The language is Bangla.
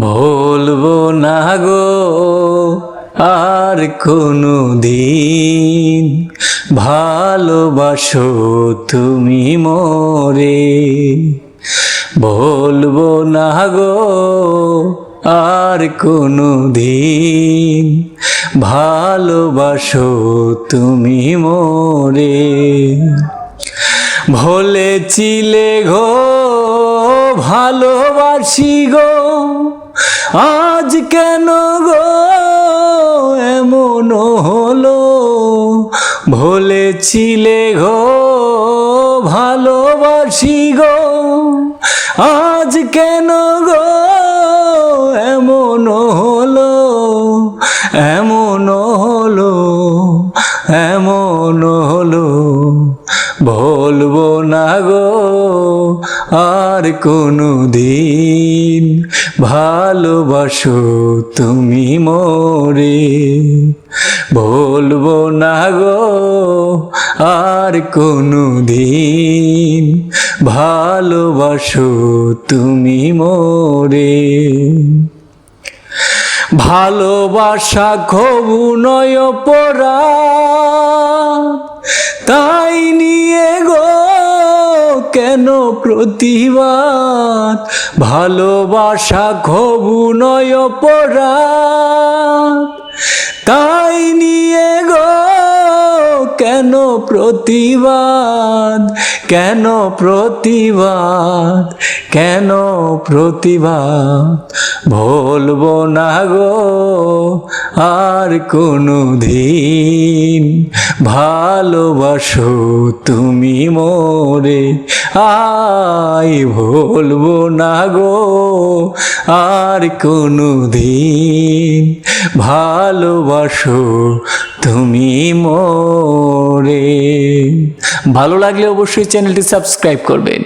বলব না গো, আর কোনো দিন ভালোবাসো তুমি মোরে। বলব না গো, আর কোনো দিন ভালোবাসো তুমি মোরে। ভোলেছিলে গো, ভালোবাসি গো আজ কেন গো এমন হলো? ভোলেছিলে গো, ভালোবাসি গো। আজ কেন গো এমন হলো? এমন হলো এমন হলো। বলব না গো, আর কোনো দিন ভালোবাসো তুমি মোরে। বলব না গো, আর কোনো দিন ভালোবাসো তুমি মোরে। ভালোবাসা খবু নয় পরা তাই কেন প্রতিবাদ? ভালোবাসা খবু নয় পরা তাই নিয়ে গো কেন প্রতিবাদ? কেন প্রতিবাদ? কেন প্রতিবাদ? বলব না গো, আর কোনো দিন। ভালোবাসো তুমি মোরে, আই বলব না গো, আর কোনো দিন। ভালোবাসো তুমি মোরে। ভালো লাগলে অবশ্যই চ্যানেলটি সাবস্ক্রাইব করবেন।